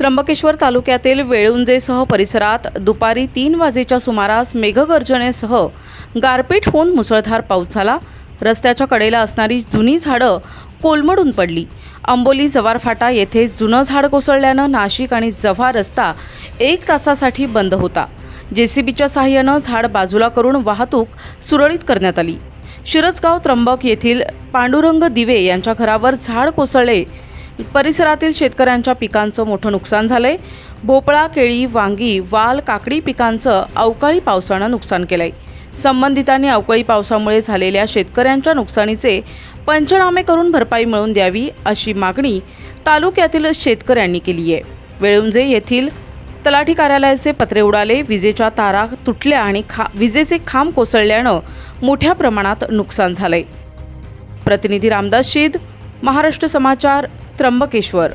त्र्यंबकेश्वर तालुक्यातील वेळुंजेसह परिसरात दुपारी तीन वाजेच्या सुमारास मेघगर्जनेसह गारपीट होऊन मुसळधार पाऊस झाला. रस्त्याच्या कडेला असणारी जुनी झाडं कोलमडून पडली. अंबोली जवार फाटा येथे जुनं झाड कोसळल्यानं नाशिक आणि जव्हार रस्ता एक तासासाठी बंद होता. जेसीबीच्या सहाय्यानं झाड बाजूला करून वाहतूक सुरळीत करण्यात आली. शिरसगाव त्र्यंबक येथील पांडुरंग दिवे यांच्या घरावर झाड कोसळले परिसरातील शेतकऱ्यांच्या पिकांचं मोठं नुकसान झालंय. भोपळा केळी वांगी वाल काकडी पिकांचं अवकाळी पावसानं नुकसान केलंय. संबंधितांनी अवकाळी पावसामुळे झालेल्या शेतकऱ्यांच्या नुकसानीचे पंचनामे करून भरपाई मिळवून द्यावी अशी मागणी तालुक्यातील शेतकऱ्यांनी केली आहे. वेळुंजे येथील तलाठी कार्यालयाचे पत्रे उडाले विजेच्या तारा तुटल्या आणि खा विजेचे खांब कोसळल्यानं मोठ्या प्रमाणात नुकसान झालंय. प्रतिनिधी रामदास शीद महाराष्ट्र समाचार त्र्यंबकेश्वर.